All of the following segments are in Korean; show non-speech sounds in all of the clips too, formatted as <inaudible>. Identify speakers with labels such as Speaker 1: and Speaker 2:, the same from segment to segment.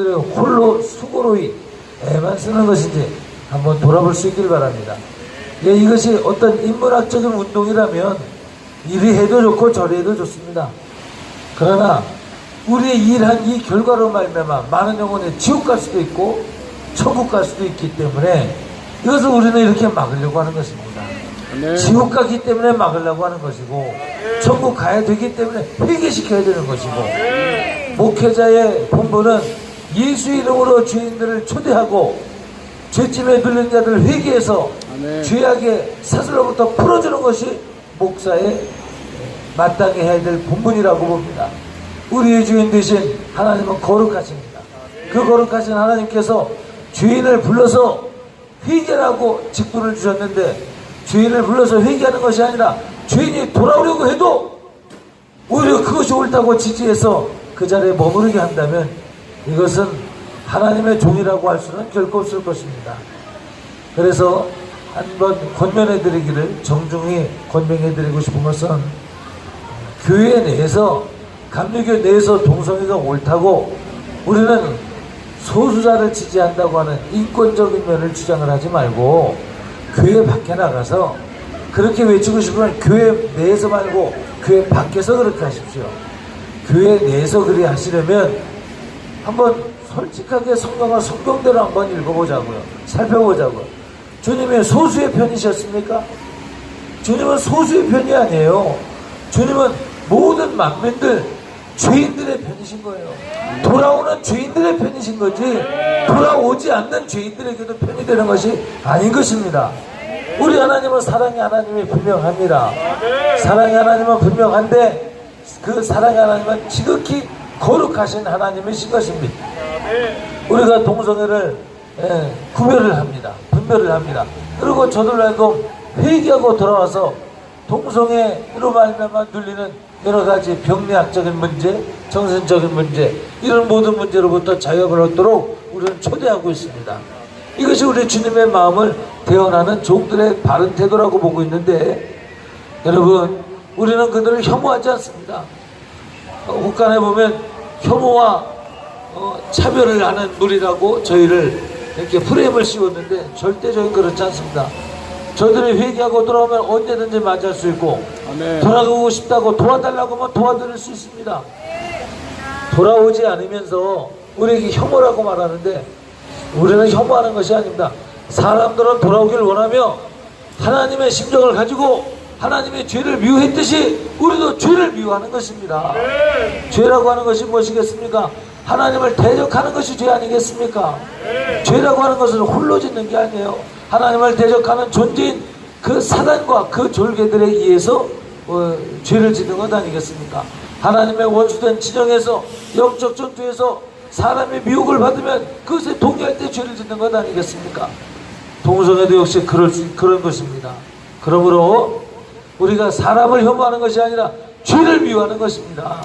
Speaker 1: 자신들의 홀로 수고로이 애만 쓰는 것인지 한번 돌아볼 수 있길 바랍니다. 예, 이것이 어떤 인문학적인 운동이라면 이리 해도 좋고 저리 해도 좋습니다. 그러나 우리의 일한 이 결과로 말미암아 많은 영혼이 지옥 갈 수도 있고 천국 갈 수도 있기 때문에 이것을 우리는 이렇게 막으려고 하는 것입니다.
Speaker 2: 네.
Speaker 1: 지옥 가기 때문에 막으려고 하는 것이고 천국 가야 되기 때문에 회개시켜야 되는 것이고 목회자의 본분은 예수 이름으로 죄인들을 초대하고 죄짐에 들린 자들을 회개해서
Speaker 2: 아멘.
Speaker 1: 죄악의 사슬로부터 풀어주는 것이 목사의 마땅히 해야 될 본분이라고 봅니다. 우리의 주인 되신 하나님은 거룩하십니다. 그 거룩하신 하나님께서 죄인을 불러서 회개라고 직분을 주셨는데 죄인을 불러서 회개하는 것이 아니라 죄인이 돌아오려고 해도 오히려 그것이 옳다고 지지해서 그 자리에 머무르게 한다면 이것은 하나님의 종이라고 할 수는 결코 없을 것입니다. 그래서 한번 권면해 드리기를 정중히 권명해 드리고 싶은 것은 교회 내에서 감리교 내에서 동성애가 옳다고 우리는 소수자를 지지한다고 하는 인권적인 면을 주장을 하지 말고 교회 밖에 나가서 그렇게 외치고 싶으면 교회 내에서 말고 교회 밖에서 그렇게 하십시오. 교회 내에서 그리 하시려면 한번 솔직하게 성경을 성경대로 한번 읽어보자고요. 살펴보자고요. 주님의 소수의 편이셨습니까? 주님은 소수의 편이 아니에요. 주님은 모든 만민들 죄인들의 편이신 거예요. 돌아오는 죄인들의 편이신 거지 돌아오지 않는 죄인들에게도 편이 되는 것이 아닌 것입니다. 우리 하나님은 사랑의 하나님이 분명합니다. 사랑의 하나님은 분명한데 그 사랑의 하나님은 지극히 거룩하신 하나님이신 것입니다. 우리가 동성애를 예, 구별을 합니다. 분별을 합니다. 그리고 저들라도 회개하고 돌아와서 동성애로 말미암아 눌리는 여러 가지 병리학적인 문제, 정신적인 문제 이런 모든 문제로부터 자유를 얻도록 우리는 초대하고 있습니다. 이것이 우리 주님의 마음을 대언하는 종들의 바른 태도라고 보고 있는데 여러분 우리는 그들을 혐오하지 않습니다. 어, 국간에 보면 혐오와 어, 차별을 하는 무리라고 저희를 이렇게 프레임을 씌웠는데 절대 저희 그렇지 않습니다. 저들이 회개하고 돌아오면 언제든지 맞이할 수 있고
Speaker 2: 아멘.
Speaker 1: 돌아가고 싶다고 도와달라고 하면 도와드릴 수 있습니다. 돌아오지 않으면서 우리에게 혐오라고 말하는데 우리는 혐오하는 것이 아닙니다. 사람들은 돌아오길 원하며 하나님의 심정을 가지고 하나님의 죄를 미워했듯이 우리도 죄를 미워하는 것입니다. 죄라고 하는 것이 무엇이겠습니까? 하나님을 대적하는 것이 죄 아니겠습니까? 죄라고 하는 것은 홀로 짓는 게 아니에요. 하나님을 대적하는 존재인 그 사단과 그 졸개들에 의해서 어, 죄를 짓는 것 아니겠습니까? 하나님의 원수된 지정에서 영적 전투에서 사람의 미혹을 받으면 그것에 동의할 때 죄를 짓는 것 아니겠습니까? 동성애도 역시 그럴 수, 그런 것입니다. 그러므로 우리가 사람을 혐오하는 것이 아니라 죄를 미워하는 것입니다.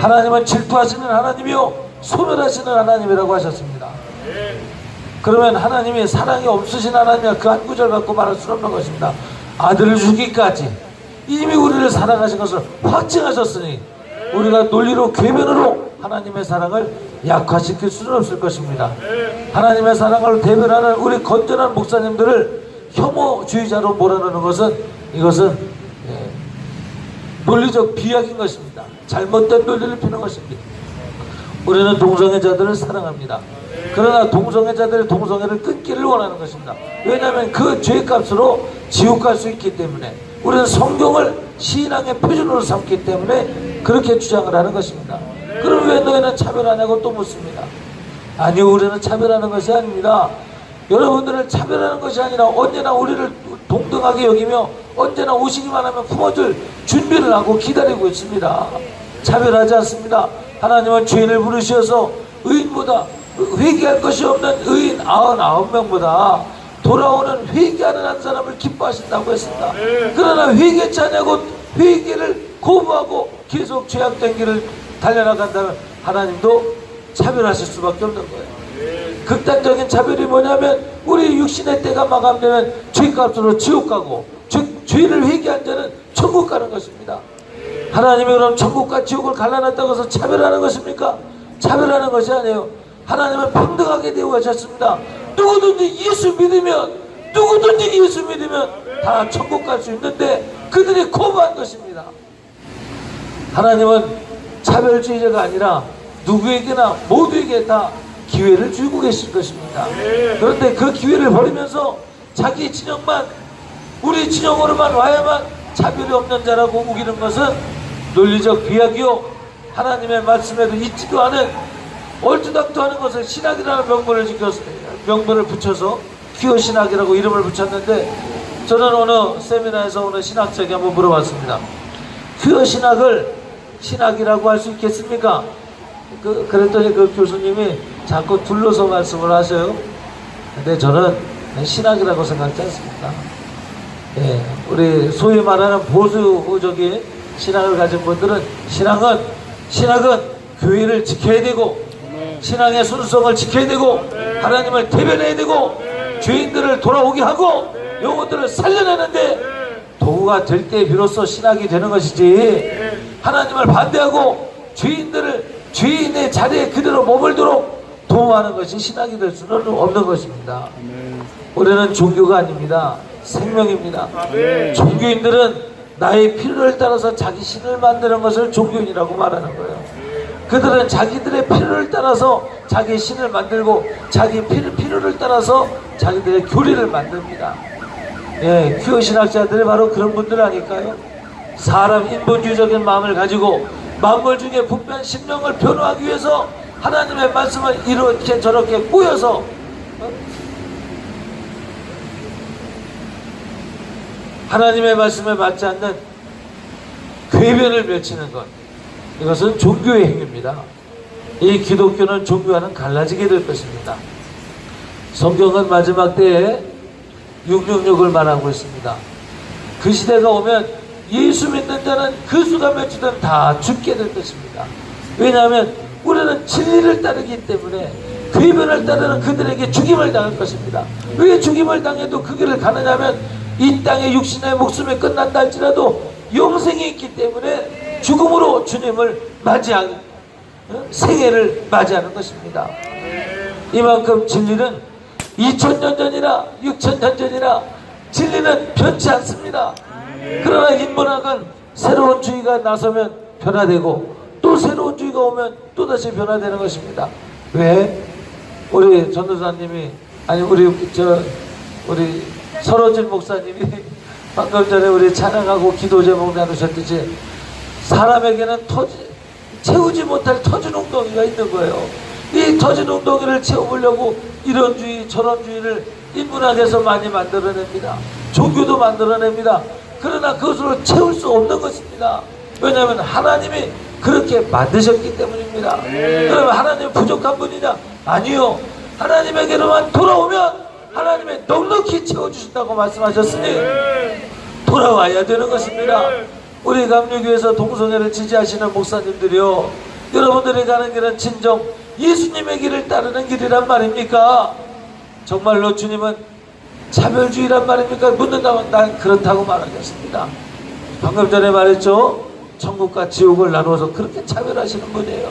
Speaker 1: 하나님은 질투하시는 하나님이요 소멸하시는 하나님이라고 하셨습니다. 그러면 하나님이 사랑이 없으신 하나님이야 그 한 구절 갖고 말할 수 없는 것입니다. 아들을 주기까지 이미 우리를 사랑하신 것을 확증하셨으니 우리가 논리로 궤변으로 하나님의 사랑을 약화시킬 수는 없을 것입니다. 하나님의 사랑을 대변하는 우리 건전한 목사님들을 혐오주의자로 몰아넣는 것은 이것은 예, 논리적 비약인 것입니다. 잘못된 논리를 피는 것입니다. 우리는 동성애자들을 사랑합니다. 그러나 동성애자들의 동성애를 끊기를 원하는 것입니다. 왜냐하면 그 죄값으로 지옥 갈 수 있기 때문에 우리는 성경을 신앙의 표준으로 삼기 때문에 그렇게 주장을 하는 것입니다. 그럼 왜 너희는 차별하냐고 또 묻습니다. 아니요, 우리는 차별하는 것이 아닙니다. 여러분들을 차별하는 것이 아니라 언제나 우리를 동등하게 여기며 언제나 오시기만 하면 품어줄 준비를 하고 기다리고 있습니다. 차별하지 않습니다. 하나님은 죄인을 부르셔서 의인보다 회개할 것이 없는 의인 99명보다 돌아오는 회개하는 한 사람을 기뻐하신다고 했습니다. 그러나 회개치 않냐고 회개를 거부하고 계속 죄악된 길을 달려나간다면 하나님도 차별하실 수밖에 없는 거예요. 극단적인 차별이 뭐냐면 우리 육신의 때가 마감되면 죄값으로 지옥 가고 즉 죄를 회개한 자는 천국 가는 것입니다. 하나님이 그럼 천국과 지옥을 갈라놨다고 해서 차별하는 것입니까? 차별하는 것이 아니에요. 하나님은 평등하게 대우하셨습니다. 누구든지 예수 믿으면 누구든지 예수 믿으면 다 천국 갈 수 있는데 그들이 거부한 것입니다. 하나님은 차별주의자가 아니라 누구에게나 모두에게 다 기회를 주고 계실 것입니다. 그런데 그 기회를 버리면서 자기 진영만 우리 진영으로만 와야만 차별이 없는 자라고 우기는 것은 논리적 비약이요 하나님의 말씀에도 있지도 않은 얼토당토하는 것을 신학이라는 명분을 지켜서 명분을 붙여서 퀴어 신학이라고 이름을 붙였는데 저는 오늘 세미나에서 오늘 신학자에게 한번 물어봤습니다. 퀴어 신학을 신학이라고 할 수 있겠습니까? 그, 그랬더니 그 교수님이 자꾸 둘러서 말씀을 하셔요. 근데 저는 신학이라고 생각지 않습니다. 예, 우리 소위 말하는 보수적인 신앙을 가진 분들은 신앙은 신학은 교회를 지켜야 되고 신앙의 순수성을 지켜야 되고 하나님을 대변해야 되고 죄인들을 돌아오게 하고 영혼들을 살려내는데 도구가 될 때 비로소 신학이 되는 것이지 하나님을 반대하고 죄인들을 죄인의 자리에 그대로 머물도록 도모하는 것이 신학이 될 수는 없는 것입니다. 우리는 종교가 아닙니다. 생명입니다. 종교인들은 나의 필요를 따라서 자기 신을 만드는 것을 종교인이라고 말하는 거예요. 그들은 자기들의 필요를 따라서 자기 신을 만들고 자기 필요, 필요를 따라서 자기들의 교리를 만듭니다. 예, 큐어 신학자들이 바로 그런 분들 아닐까요? 사람 인본주의적인 마음을 가지고 만물 중에 분변 심령을 변호하기 위해서 하나님의 말씀을 이렇게 저렇게 꾸여서 어? 하나님의 말씀에 맞지 않는 궤변을 맺히는 것 이것은 종교의 행위입니다. 이 기독교는 종교와는 갈라지게 될 것입니다. 성경은 마지막 때에 666을 말하고 있습니다. 그 시대가 오면 예수 믿는 자는 그 수가 맺히든 다 죽게 될 것입니다. 왜냐하면 우리는 진리를 따르기 때문에 궤변을 따르는 그들에게 죽임을 당할 것입니다. 왜 죽임을 당해도 그 길을 가느냐면 이 땅의 육신의 목숨이 끝난다 할지라도 영생이 있기 때문에 죽음으로 주님을 맞이하는 어? 생애를 맞이하는 것입니다. 이만큼 진리는 2000년 전이나 6000년 전이나 진리는 변치 않습니다. 그러나 인문학은 새로운 주의가 나서면 변화되고 또 새로운 주의가 오면 또 다시 변화되는 것입니다. 왜? 우리 전도사님이 아니 우리 저 우리 설호진 목사님이 <laughs> 방금 전에 우리 찬양하고 기도 제목 나누셨듯이 사람에게는 터지, 채우지 못할 터진 웅덩이가 있는 거예요. 이 터진 웅덩이를 채워보려고 이런 주의 저런 주의를 인문학에서 많이 만들어냅니다. 종교도 만들어냅니다. 그러나 그것으로 채울 수 없는 것입니다. 왜냐하면 하나님이 그렇게 만드셨기 때문입니다. 그러면 하나님 부족한 분이냐? 아니요. 하나님에게로만 돌아오면 하나님의 넉넉히 채워주신다고 말씀하셨으니 돌아와야 되는 것입니다. 우리 감리교에서 동성애를 지지하시는 목사님들이요. 여러분들이 가는 길은 진정 예수님의 길을 따르는 길이란 말입니까? 정말로 주님은 차별주의란 말입니까? 묻는다면 난 그렇다고 말하겠습니다. 방금 전에 말했죠? 천국과 지옥을 나누어서 그렇게 차별하시는 분이에요.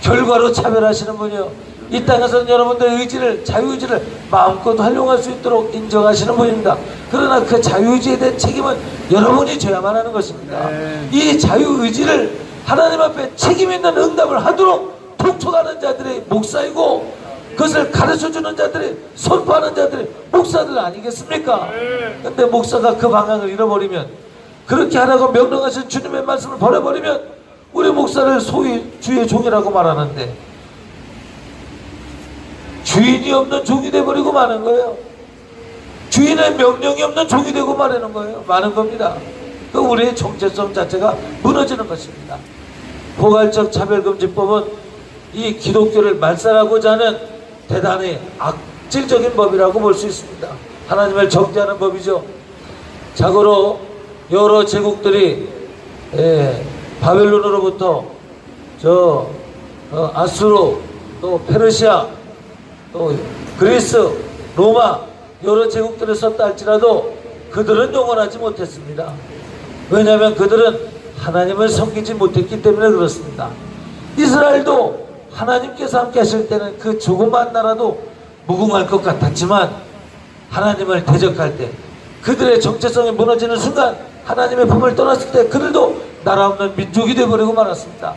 Speaker 1: 결과로 차별하시는 분이요. 이 땅에서는 여러분들의 의지를, 자유의지를 마음껏 활용할 수 있도록 인정하시는 분입니다. 그러나 그 자유의지에 대한 책임은 여러분이 져야만 하는 것입니다. 이 자유의지를 하나님 앞에 책임 있는 응답을 하도록 통촉하는 자들이 목사이고 그것을 가르쳐주는 자들이 선포하는 자들이 목사들 아니겠습니까? 근데 목사가 그 방향을 잃어버리면 그렇게 하라고 명령하신 주님의 말씀을 버려버리면 우리 목사를 소위 주의 종이라고 말하는데 주인이 없는 종이 돼버리고 마는 거예요. 주인의 명령이 없는 종이 되고 말하는 거예요. 많은 겁니다. 그 우리의 정체성 자체가 무너지는 것입니다. 포괄적 차별금지법은 이 기독교를 말살하고자 하는 대단히 악질적인 법이라고 볼 수 있습니다. 하나님을 정죄하는 법이죠. 자고로 여러 제국들이 예, 바벨론으로부터 저 어, 아수르 또 페르시아 또 그리스 로마 여러 제국들을 썼다 할지라도 그들은 영원하지 못했습니다. 왜냐하면 그들은 하나님을 섬기지 못했기 때문에 그렇습니다. 이스라엘도 하나님께서 함께 하실 때는 그 조그만 나라도 무궁할 것 같았지만 하나님을 대적할 때 그들의 정체성이 무너지는 순간 하나님의 품을 떠났을 때 그들도 나라 없는 민족이 되어버리고 말았습니다.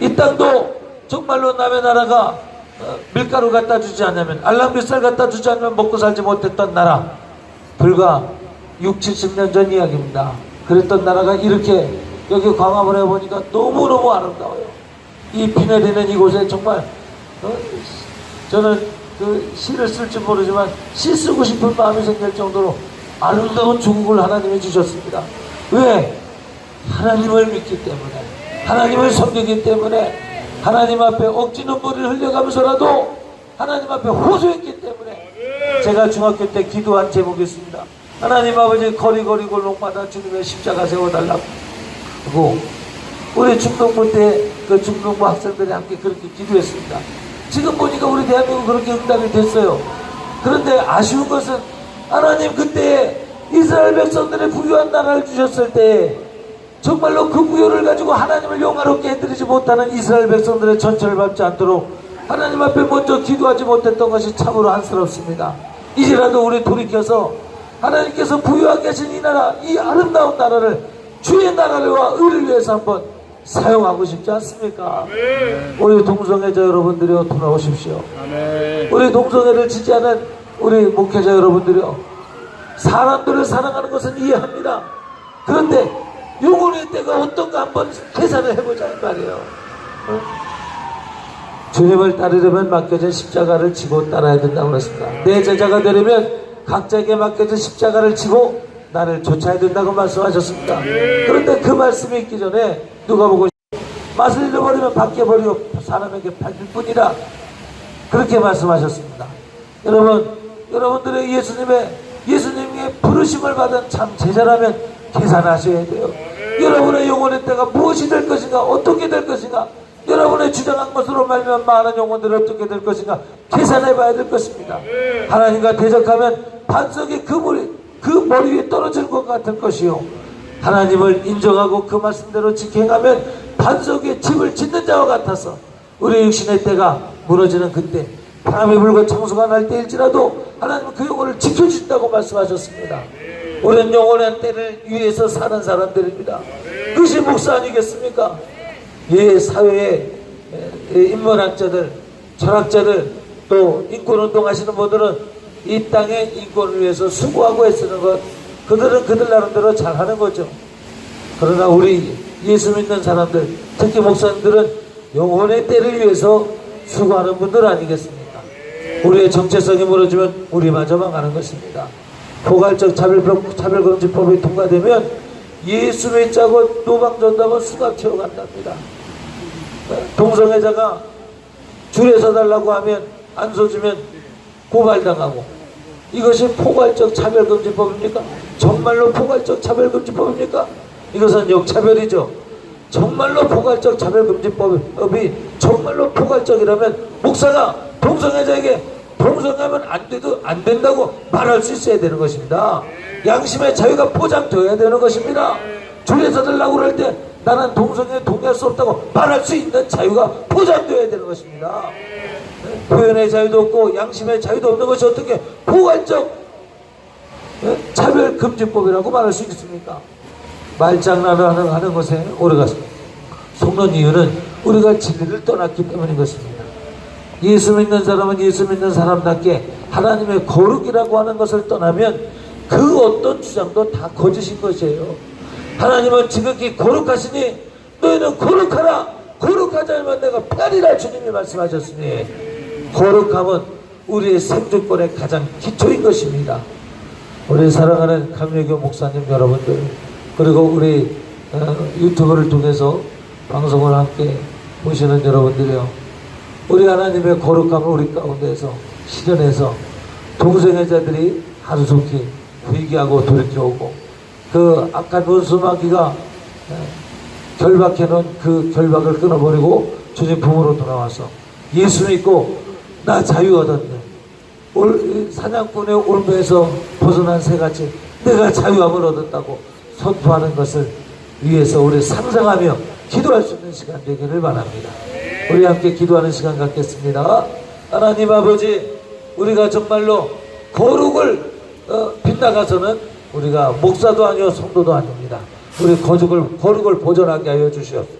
Speaker 1: 이 땅도 정말로 남의 나라가 어, 밀가루 갖다 주지 않으면 알랑비살 갖다 주지 않으면 먹고 살지 못했던 나라 불과 6, 70년 전 이야기입니다. 그랬던 나라가 이렇게 여기 광화문에 보니까 너무너무 아름다워요. 이 비 내리는 이곳에 정말 어, 저는 그 시를 쓸지 모르지만 시 쓰고 싶은 마음이 생길 정도로 아름다운 조국을 하나님이 주셨습니다. 왜? 하나님을 믿기 때문에 하나님을 섬기기 때문에 하나님 앞에 억지 눈물을 흘려가면서라도 하나님 앞에 호소했기 때문에 제가 중학교 때 기도한 제목이 있습니다. 하나님 아버지 거리거리 골목마다 주님의 십자가 세워달라고 그리고 우리 중동부 때 그 중동부 학생들이 함께 그렇게 기도했습니다. 지금 보니까 우리 대한민국 그렇게 응답이 됐어요. 그런데 아쉬운 것은 하나님 그때 이스라엘 백성들의 부유한 나라를 주셨을 때 정말로 그 부여를 가지고 하나님을 영화롭게 해드리지 못하는 이스라엘 백성들의 전철을 밟지 않도록 하나님 앞에 먼저 기도하지 못했던 것이 참으로 안쓰럽습니다. 이제라도 우리 돌이켜서 하나님께서 부유하게 하신 이 나라, 이 아름다운 나라를 주의 나라와 의를 위해서 한번 사용하고 싶지 않습니까? 우리 동성애자 여러분들이요 돌아오십시오. 우리 동성애를 지지하는 우리 목회자 여러분들이요 사람들을 사랑하는 것은 이해합니다. 그런데 영혼의 때가 어떤가 한번 계산을 해보자 이 말이에요. 어? 주님을 따르려면 맡겨진 십자가를 지고 따라야 된다고 그랬습니다. 내 제자가 되려면 각자에게 맡겨진 십자가를 지고 나를 쫓아야 된다고 말씀하셨습니다. 그런데 그 말씀이 있기 전에 누가 보고 맛을 잃어버리면 바뀌어버리고 사람에게 팔릴 뿐이라 그렇게 말씀하셨습니다. 여러분, 여러분들의 예수님의 예수님의 부르심을 받은 참 제자라면 계산하셔야 돼요. 여러분의 영혼의 때가 무엇이 될 것인가, 어떻게 될 것인가, 여러분의 주장한 것으로 말면 많은 영혼들이 어떻게 될 것인가 계산해 봐야 될 것입니다. 하나님과 대적하면 반석이 그 머리, 그 머리 위에 떨어질 것 같은 것이요. 하나님을 인정하고 그 말씀대로 지켜가면 반석에 집을 짓는 자와 같아서 우리 육신의 때가 무너지는 그때 바람이 불고 창수가 날 때일지라도 하나님은 그 영혼을 지켜주신다고 말씀하셨습니다. 우리는 영혼의 때를 위해서 사는 사람들입니다. 그것이 목사 아니겠습니까? 이 사회의 인문학자들, 철학자들, 또 인권운동 하시는 분들은 이 땅의 인권을 위해서 수고하고 애쓰는 것, 그들은 그들 나름대로 잘하는 거죠. 그러나 우리 예수 믿는 사람들, 특히 목사님들은 영혼의 때를 위해서 수고하는 분들 아니겠습니까? 우리의 정체성이 무너지면 우리마저 망하는 것입니다. 포괄적 차별법, 차별금지법이 통과되면 예수 믿자고 노방전답은 수가 튀어간답니다. 동성애자가 줄에 서달라고 하면 안 서주면 고발당하고 이것이 포괄적 차별금지법입니까? 정말로 포괄적 차별금지법입니까? 이것은 역차별이죠. 정말로 포괄적 차별금지법이 정말로 포괄적이라면 목사가 동성애자에게 동성하면 안 돼도 안 된다고 말할 수 있어야 되는 것입니다. 양심의 자유가 보장되어야 되는 것입니다. 줄에 서달라고 그럴 때 나는 동성애에 동의할 수 없다고 말할 수 있는 자유가 보장되어야 되는 것입니다. 표현의 자유도 없고 양심의 자유도 없는 것이 어떻게 포괄적 예? 차별금지법이라고 말할 수 있습니까? 말장난을 하는 것에 오래갔습니다. 속는 이유는 우리가 진리를 떠났기 때문인 것입니다. 예수 믿는 사람은 예수 믿는 사람답게 하나님의 거룩이라고 하는 것을 떠나면 그 어떤 주장도 다 거짓인 것이에요. 하나님은 지극히 거룩하시니 너희는 거룩하라 거룩하지 않으면 내가 패리라 주님이 말씀하셨으니 거룩함은 우리의 생존권의 가장 기초인 것입니다. 우리 사랑하는 감리교 목사님 여러분들 그리고 우리 어, 유튜브를 통해서 방송을 함께 보시는 여러분들이요. 우리 하나님의 거룩함을 우리 가운데서 실현해서 동성애자들이 하루속히 회개하고 돌이켜오고 그 악한 원수마귀가 결박해 놓은 그 결박을 끊어버리고 주님 품으로 돌아와서 예수 믿고 나 자유 얻었네. 올, 사냥꾼의 올무에서 벗어난 새같이 내가 자유함을 얻었다고 선포하는 것을 위해서 우리 상상하며 기도할 수 있는 시간 되기를 바랍니다. 우리 함께 기도하는 시간 갖겠습니다. 하나님 아버지, 우리가 정말로 거룩을 어, 빗나가서는 우리가 목사도 아니요 성도도 아닙니다. 우리 거룩을 거룩을 보존하게 하여 주시옵소서.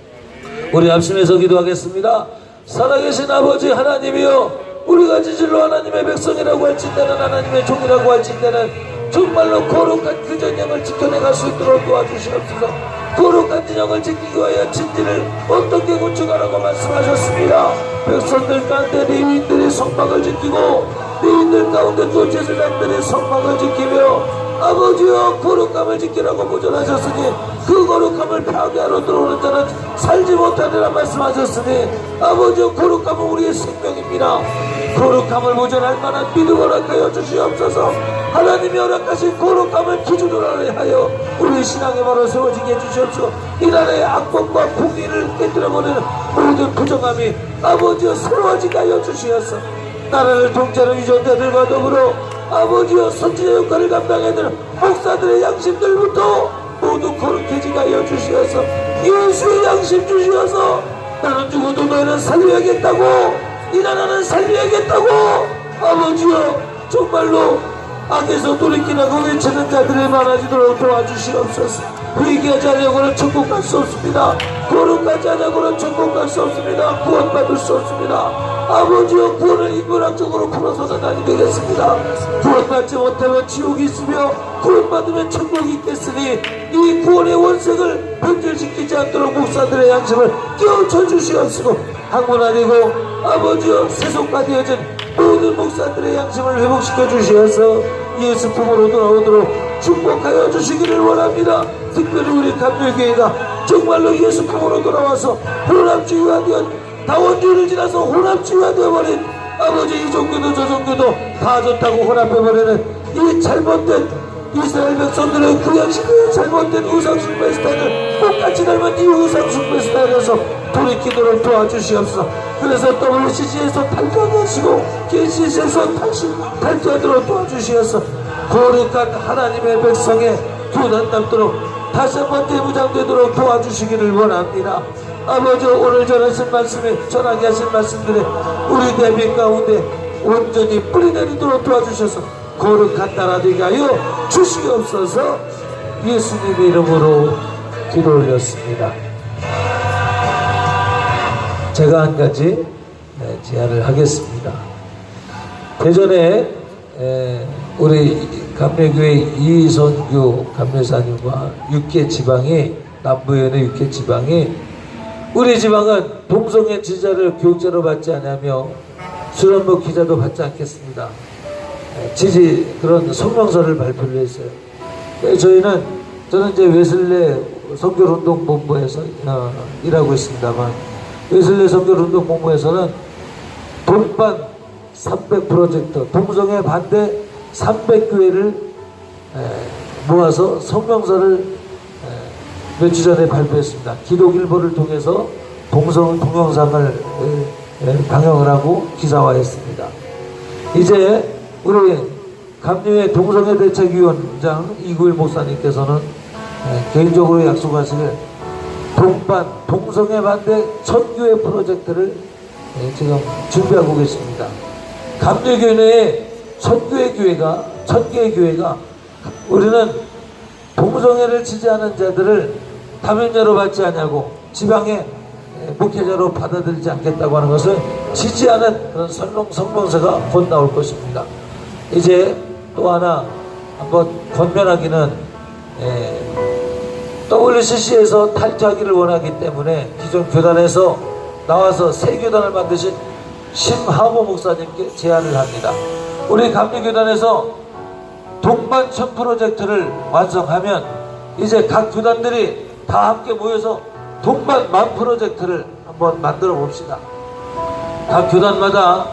Speaker 1: 우리 앞심에서 기도하겠습니다. 살아계신 아버지 하나님이여 우리가 지질로 하나님의 백성이라고 할진대는 하나님의 종이라고 할진대는 정말로 거룩한 그 전형을 지켜내갈 수 있도록 도와주시옵소서. 거룩한 진영을 지키기 위하여 진리를 어떻게 구축하라고 말씀하셨습니다. 백성들 가운데 레위인들이 성막을 지키고 레위인들 가운데 또 제사장들이 성막을 지키며 아버지여 거룩함을 지키라고 보존하셨으니 그 거룩함을 파괴하러 들어오는 자는 살지 못하리라 말씀하셨으니 아버지여 거룩함은 우리의 생명입니다 거룩함을 보존할 만한 믿음 허락하여 주시옵소서. 하나님이 허락하신 거룩함을 기준으로 하여 우리 신앙의 바로 세워지게 해주시옵소서. 이 나라의 악법과 공의를 깨뜨려버리는 모든 부정함이 아버지여 새로워지게 하여 주시옵소서. 나라를 통치하는 유전자들과 더불어 아버지여 선지자 역할을 감당해야 되는 목사들의 양심들부터 모두 거룩해지게 하여 주시어서. 예수의 양심 주시어서. 나는 죽어도 너희는 살려야겠다고 이 나라는 살려야겠다고? 아버지여 정말로 악에서 돌이키라고 외치는 자들이 많아지도록 도와주시옵소서. 회개하지 않으려고는 천국 갈 수 없습니다. 거룩하지 않으려고는 천국 갈 수 없습니다. 구원받을 수 없습니다 아버지여 구원을 인문학적으로 풀어서는 아니 되겠습니다 구원받지 못하면 지옥이 있으며 구원받으면 천국이 있겠으니 이 구원의 원색을 변질시키지 않도록 목사들의 양심을 깨우쳐 주시옵시고 항문하되고 아버지여 세속화 되어진 모든 목사들의 양심을 회복시켜 주시어서 예수 품으로 돌아오도록 축복하여 주시기를 원합니다. 특별히 우리 감별교회가 정말로 예수 품으로 돌아와서 혼합주의가 되어 다원주의를 지나서 혼합주의가 되어버린 아버지 이 종교도 저 종교도 다 좋다고 혼합해버리는 이 잘못된 이스라엘 백성들의 구약식의 잘못된 우상숭배 스타일을 똑같이 닮은 이 우상숭배 스타일에서 돌이키도록 도와주시옵소서. 그래서 WCC에서 탈퇴하시고 KCC에서 탈시, 탈퇴하도록 도와주시옵소서 거룩한 하나님의 백성의 교단 남도록 다시 한번 대무장되도록 도와주시기를 원합니다 아버지 오늘 전하신 말씀에 전하게 하신 말씀들에 우리 대비 가운데 온전히 뿌리내리도록 도와주셔서 거룩한 나라 하여 주시옵소서 예수님의 이름으로 기도 올렸습니다. 제가 한 가지 네, 제안을 하겠습니다. 대전에 에, 우리 감례교회 이선규 감례사님과 육계 지방이 남부연의 육계 지방이 우리 지방은 동성애 지자를 교육자로 받지 않으며 수련부 기자도 받지 않겠습니다. 에, 지지 그런 성명서를 발표를 했어요. 네, 저희는 저는 이제 웨슬레 성결운동본부에서 어, 일하고 있습니다만 웨슬레 성결운동본부에서는 동반 300 프로젝트 동성애 반대 300교회를 모아서 성명서를 며칠 전에 발표했습니다. 기독일보를 통해서 동성 동영상을 방영을 하고 기사화했습니다. 이제 우리 감리회 동성애 대책위원장 이구일 목사님께서는 에, 개인적으로 약속하시길 동반 동성애 반대 천교회 프로젝트를 에, 지금 준비하고 계십니다. 감리교회 내에 천교회 교회가 천교회 교회가 우리는 동성애를 지지하는 자들을 다면자로 받지 않냐고 지방에 목회자로 받아들이지 않겠다고 하는 것을 지지하는 그런 설명 성명서가 곧 나올 것입니다. 이제 또 하나 한번 권면하기는 WCC에서 탈퇴하기를 원하기 때문에 기존 교단에서 나와서 새 교단을 만드신 심하모 목사님께 제안을 합니다. 우리 감리교단에서 동반천 프로젝트를 완성하면 이제 각 교단들이 다 함께 모여서 동반 만 프로젝트를 한번 만들어 봅시다. 각 교단마다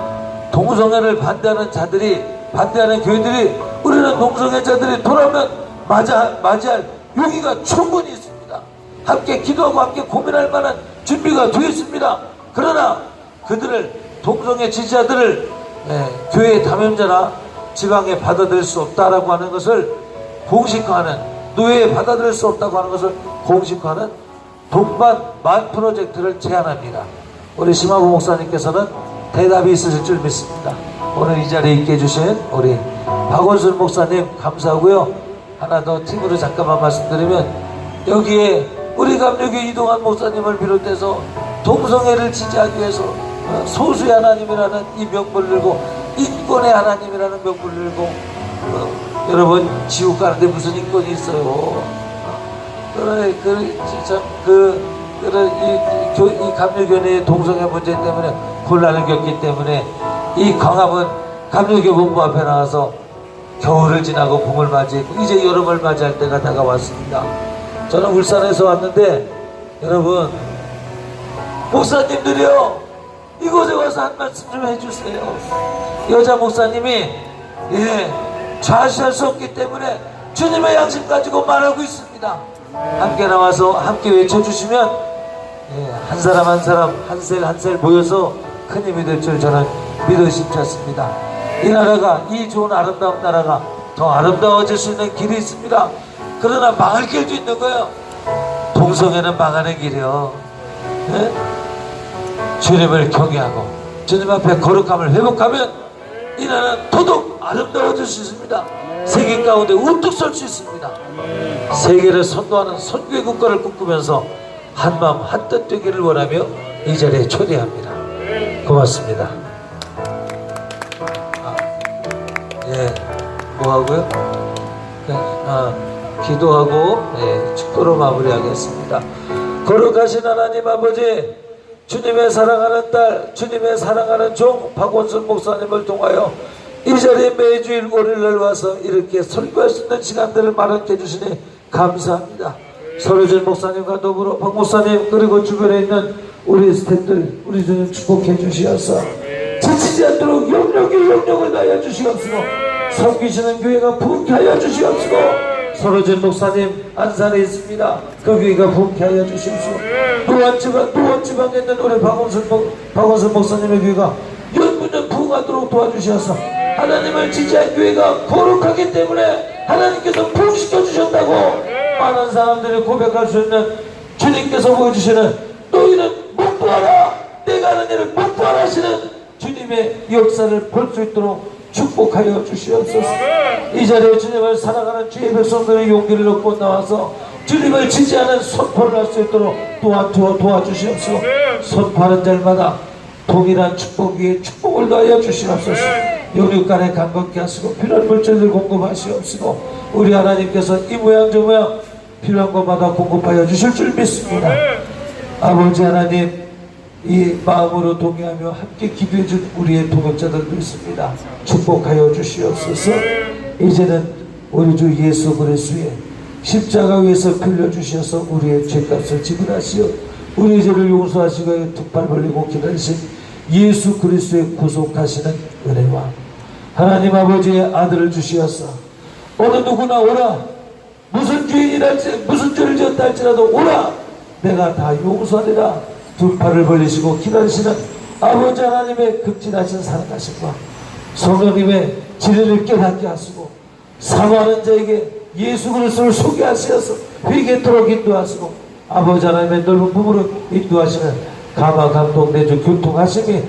Speaker 1: 동성애를 반대하는 자들이 반대하는 교회들이 우리는 동성애자들이 돌아오면 맞아 맞이할 용의가 충분히 있습니다. 함께 기도하고 함께 고민할 만한 준비가 되어 있습니다. 그러나 그들을 동성애 지지자들을 예, 교회 담임자나 지방에 받아들일 수 없다라고 하는 것을 공식화하는 노예에 받아들일 수 없다고 하는 것을 공식화하는 동반 만 프로젝트를 제안합니다. 우리 심화부 목사님께서는 대답이 있으실 줄 믿습니다. 오늘 이 자리에 있게 해주신 우리 박원순 목사님 감사하고요. 하나 더 팀으로 잠깐만 말씀드리면 여기에 우리 감독의 이동환 목사님을 비롯해서 동성애를 지지하기 위해서 어, 소수의 하나님이라는 이 명분을 들고 인권의 하나님이라는 명분을 들고 어, 여러분 지옥 가는데 무슨 인권이 있어요? 어, 그래 그그 이, 이, 교- 이 감리교회의 동성애 문제 때문에 곤란을 겪기 때문에 이 광화문 감리교 본부 앞에 나와서 겨울을 지나고 봄을 맞이했고 이제 여름을 맞이할 때가 다가왔습니다. 저는 울산에서 왔는데 여러분 목사님들이요 이곳에 와서 한 말씀 좀 해주세요. 여자 목사님이 예 좌시할 수 없기 때문에 주님의 양심 가지고 말하고 있습니다. 함께 나와서 함께 외쳐주시면 예, 한 사람 한 사람 한 셀 한 셀 모여서 큰 힘이 될 줄 저는 믿어 싶습니다. 이 나라가 이 좋은 아름다운 나라가 더 아름다워질 수 있는 길이 있습니다. 그러나 망할 길도 있는 거예요. 동성애는 망하는 길이요. 예? 주님을 경외하고 주님 앞에 거룩함을 회복하면 이 나라는 더더욱 아름다워질 수 있습니다. 세계 가운데 우뚝 설 수 있습니다. 세계를 선도하는 선교의 국가를 꿈꾸면서 한마음 한뜻 되기를 원하며 이 자리에 초대합니다. 고맙습니다. 아, 예, 뭐 하고요? 그, 아, 기도하고 예, 축도로 마무리하겠습니다. 거룩하신 하나님 아버지, 주님의 사랑하는 딸, 주님의 사랑하는 종 박원순 목사님을 통하여 이 자리에 매주일 월요일날 와서 이렇게 설교할 수 있는 시간들을 마련해 주시니 감사합니다. 서류진 목사님과 더불어 박 목사님 그리고 주변에 있는 우리 스태프들 우리 주님 축복해 주시옵소서 지치지 않도록 영력에 영력을 다하여 주시옵소서 섬기시는 교회가 부흥케 하여 주시옵소서 서로진 목사님 안산에 있습니다. 그 교회가 부흥케 하여 주시옵소서 노원 지방 노원 지방에 있는 우리 박원순 목 박원순 목사님의 교회가 연분연 부흥하도록 도와주셔서 하나님을 지지한 교회가 거룩하기 때문에 하나님께서 부흥시켜 주셨다고 많은 사람들이 고백할 수 있는 주님께서 보여주시는 너희는 목도하라! 내가 하는 일을 목도하라 하시는 주님의 역사를 볼 수 있도록 축복하여 주시옵소서. 이 자리에 주님을 사랑하는 주의 백성들의 용기를 얻고 나와서 주님을 지지하는 선포를 할 수 있도록 도와주어 도와주시옵소서. 선포하는 자마다 동일한 축복 위에 축복을 더하여 주시옵소서. 영육간에 강건케 하시고 필요한 물질을 공급하시옵시고 우리 하나님께서 이 모양 저 모양 필요한 것마다 공급하여 주실 줄 믿습니다. 아버지 하나님 이 마음으로 동의하며 함께 기도해 준 우리의 동역자들도 있습니다. 축복하여 주시옵소서. 이제는 우리 주 예수 그리스도의 십자가 위에서 빌려 주셔서 우리의 죄값을 지불하시어 우리의 죄를 용서하시고 두팔 벌리고 기다리신 예수 그리스도의 구속하시는 은혜와 하나님 아버지의 아들을 주시어서 어느 누구나 오라. 무슨 죄인이랄지 무슨 죄를 지었다 할지라도 오라. 내가 다 용서하리라 두 팔을 벌리시고 기다리시는 아버지 하나님의 극진하신 사랑하심과 성령님의 진리를 깨닫게 하시고 사모하는 자에게 예수 그리스도를 소개하시어서 회개토록 인도하시고 아버지 하나님의 넓은 부부를 인도하시는 감화 감동 내주 교통하심이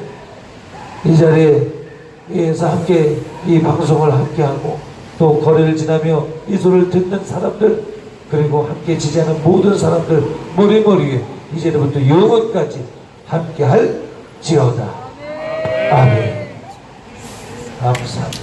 Speaker 1: 이 자리에서 함께 이 방송을 함께 하고 또 거리를 지나며 이 소리를 듣는 사람들 그리고 함께 지지하는 모든 사람들 머리머리에 이제부터 영원까지 함께할 지어다. 아멘. 감사합니다